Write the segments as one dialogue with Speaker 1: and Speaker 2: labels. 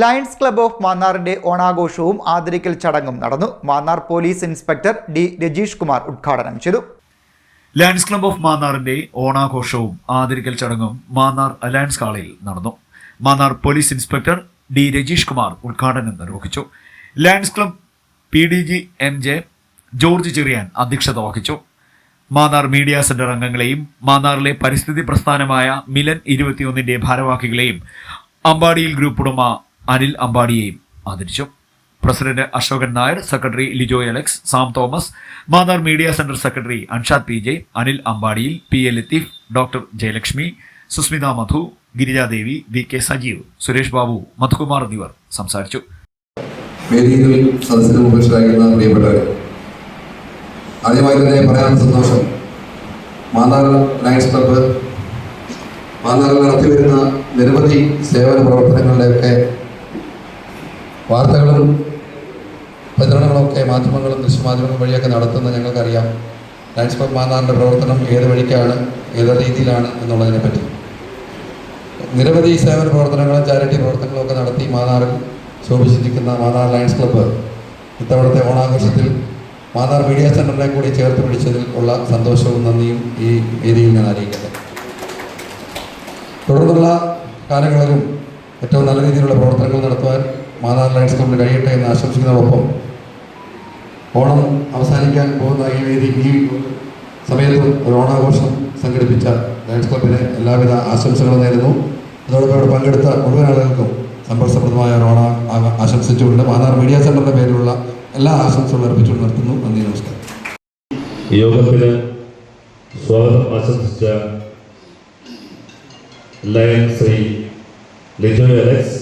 Speaker 1: Lions club of മാന്നാറിന്റെ ഓണാഘോഷവും ആദരിക്കൽ ചടങ്ങും നടന്നു. Mannar police inspector D Rajeesh Kumar ഉദ്ഘാടനം ചെയ്തു.
Speaker 2: ലയൺസ് ക്ലബ്ബ് ഓഫ് മാന്നാറിന്റെ ഓണാഘോഷവും ആദരിക്കൽ ചടങ്ങും മാന്നാർ അലയൻസ് ഹാളിൽ നടന്നു. Mannar police inspector D Rajeesh Kumar ഉദ്ഘാടനം നിർവഹിച്ചു. Lions club P D G M J George Cheriyan അധ്യക്ഷത വഹിച്ചു. മാന്നാർ മീഡിയ സെന്റർ അംഗങ്ങളെയും മാന്നാറിലെ പരിസ്ഥിതി പ്രസ്ഥാനമായ മിലൻ ഇരുപത്തിയൊന്നിന്റെ ഭാരവാഹികളെയും അമ്പാടിയിൽ ഗ്രൂപ്പ് ഉടമ അനിൽ അംബാനിയെയും ആദരിച്ചു. President Ashokan Nair secretary Lijo Alex Sam Thomas മാതാർ media centre secretary Anshad P J Anil അമ്പാടിയിൽ P A Latheef doctor Jayalakshmi Susmitha Madhu Girijadevi V K Sajeev Suresh Babu Madhukumar എന്നിവർ സംസാരിച്ചു.
Speaker 3: വേദിയിൽ ആദ്യമായി തന്നെ പറയാൻ സന്തോഷം. മാന്നാർ ലയൺസ് ക്ലബ്ബ് മാന്നാറിൽ നടത്തിവരുന്ന നിരവധി സേവന പ്രവർത്തനങ്ങളുടെയൊക്കെ വാർത്തകളും പ്രചരണങ്ങളൊക്കെ മാധ്യമങ്ങളും ദൃശ്യമാധ്യമങ്ങളും വഴിയൊക്കെ നടത്തുന്ന ഞങ്ങൾക്കറിയാം. ലയൻസ് ക്ലബ് മാന്നാറിന്റെ പ്രവർത്തനം ഏത് വഴിക്കാണ് ഏത് രീതിയിലാണ് എന്നുള്ളതിനെ പറ്റി. നിരവധി സേവന പ്രവർത്തനങ്ങളും ചാരിറ്റി പ്രവർത്തനങ്ങളും ഒക്കെ നടത്തി മാന്നാറിൽ ശോഭിച്ചിരിക്കുന്ന മാന്നാർ ലയൺസ് ക്ലബ്ബ് ഇത്തവണത്തെ ഓണാഘോഷത്തിൽ മാന്നാർ മീഡിയ സെന്ററിനെ കൂടി ചേർത്ത് പിടിച്ചതിൽ ഉള്ള സന്തോഷവും നന്ദിയും ഈ വേദിയിൽ ഞാൻ അറിയിക്കട്ടെ. തുടർന്നുള്ള കാലങ്ങളിലും ഏറ്റവും നല്ല രീതിയിലുള്ള പ്രവർത്തനങ്ങൾ നടത്തുവാൻ മാന്നാർ ലയൺസ് കൊണ്ട് കഴിയട്ടെ എന്ന് ആശംസിക്കുന്നതോടൊപ്പം ഓണം അവസാനിക്കാൻ പോകുന്ന ഈ വേദി ഈ സമയത്തും ഒരു ഓണാഘോഷം സംഘടിപ്പിച്ച ലയൺസ് ക്ലബിന് എല്ലാവിധ ആശംസകളും നേരുന്നു. അതോടൊപ്പം ഇവിടെ പങ്കെടുത്ത മുഴുവൻ ആളുകൾക്കും സമ്പർസപ്രദമായ ഓണം ആശംസിച്ചുകൊണ്ട് മാതാർ മീഡിയ സെന്ററിന്റെ പേരിലുള്ള എല്ലാ ആശംസകളും അർപ്പിച്ചുകൊണ്ട് നിർത്തുന്നു. നന്ദി നമസ്കാരം.
Speaker 4: യോഗത്തിന് സ്വാഗതം ആശംസിച്ച ലയൻ ശ്രീ ലിജോ അലക്സ്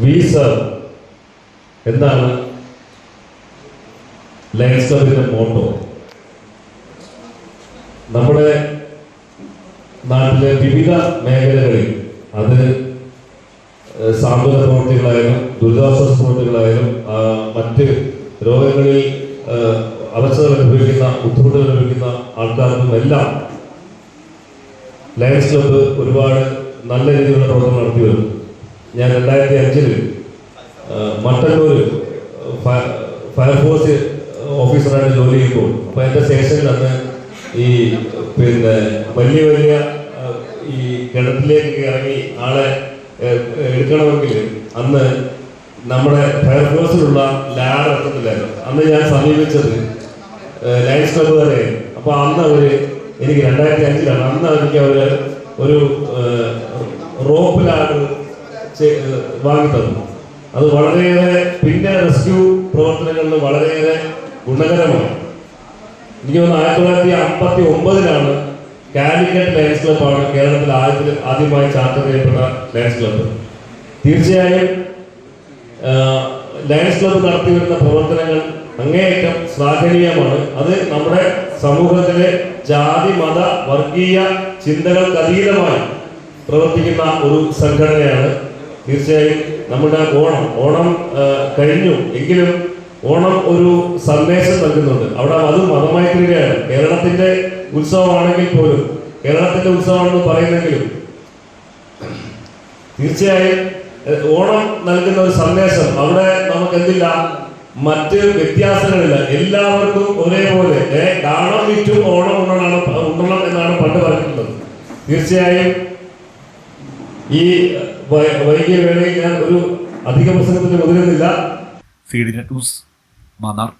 Speaker 4: വീസ എന്നാണ് ക്ലബിന്റെ മോട്ടോ നമ്മുടെ നാട്ടിലെ വിവിധ മേഖലകളിൽ അത് സാന്ത്വന പ്രവർത്തികളായാലും ദുരിതാശ്വാസ പ്രവർത്തികളായാലും മറ്റ് രോഗങ്ങളിൽ അവസ്ഥകൾ അനുഭവിക്കുന്ന ബുദ്ധിമുട്ടുകൾ അനുഭവിക്കുന്ന ആൾക്കാർക്കും എല്ലാം ലയൻസ് ക്ലബ്ബ് ഒരുപാട് നല്ല രീതിയിലുള്ള പ്രവർത്തനം നടത്തി വരും ഞാൻ രണ്ടായിരത്തി അഞ്ചിൽ മട്ടന്നൂർ ഫയർഫോഴ്സ് ഓഫീസറായിട്ട് ജോലി ചെയ്യുമ്പോൾ അപ്പോൾ എന്റെ സ്റ്റേഷനിൽ അന്ന് ഈ പിന്നെ വലിയ വലിയ ഈ കിണറ്റിലേക്ക് ഇറങ്ങി ആളെ എടുക്കണമെങ്കിൽ അന്ന് നമ്മുടെ ഫയർഫോഴ്സിലുള്ള ലാഡ് എത്തത്തില്ലായിരുന്നു അന്ന് ഞാൻ സമീപിച്ചത് ഏഹ്, ക്ലബ് വരെ അപ്പോൾ അന്ന് അവർ എനിക്ക് രണ്ടായിരത്തി അഞ്ചിലാണ് അന്ന് എനിക്ക് അവർ ഒരു റോപ്പ് ലാഡ് വാങ്ങിത്തന്നു. അത് വളരെയേറെ പിന്നെ റെസ്ക്യൂ പ്രവർത്തനങ്ങളിൽ വളരെയേറെ ഗുണകരമാണ്. എനിക്ക് തോന്നുന്നു ആയിരത്തി തൊള്ളായിരത്തി അമ്പത്തി ഒമ്പതിലാണ് കാലിക്കറ്റ് ലയൻസ് ക്ലബ്ബാണ് കേരളത്തിൽ ആദ്യത്തിൽ ആദ്യമായി ചാർട്ടർ ചെയ്യപ്പെട്ട ലയൻസ് ക്ലബ്ബ്. തീർച്ചയായും ലയൻസ് ക്ലബ്ബ് നടത്തി വരുന്ന പ്രവർത്തനങ്ങൾ അങ്ങേയറ്റം ശ്ലാഘനീയമാണ്. അത് നമ്മുടെ സമൂഹത്തിലെ ജാതി മത വർഗീയ ചിന്തകൾക്ക് അതീതമായി പ്രവർത്തിക്കുന്ന ഒരു സംഘടനയാണ് തീർച്ചയായും നമ്മുടെ ഓണം ഓണം കഴിഞ്ഞു. എങ്കിലും ഓണം ഒരു സന്ദേശം നൽകുന്നുണ്ട്. അവിടെ അത് മതമായി തീരുകയാണ് കേരളത്തിന്റെ ഉത്സവമാണെങ്കിൽ പോലും കേരളത്തിന്റെ ഉത്സവമാണെന്ന് പറയുന്നെങ്കിലും തീർച്ചയായും ഓണം നൽകുന്ന ഒരു സന്ദേശം. അവിടെ നമുക്ക് എന്തില്ല മറ്റ് വ്യത്യാസങ്ങളില്ല. എല്ലാവർക്കും ഒരേപോലെ ഏ, വിറ്റും ഓണം ഉണ്ണണം ഉണ്ണണം എന്നാണ് പണ്ട് പറഞ്ഞിട്ടുള്ളത്. തീർച്ചയായും ഈ വൈകിയ വേളയിൽ ഞാൻ ഒരു അധിക പ്രസംഗത്തിന് മുതിരുന്നില്ല
Speaker 2: സി മാന്നാർ.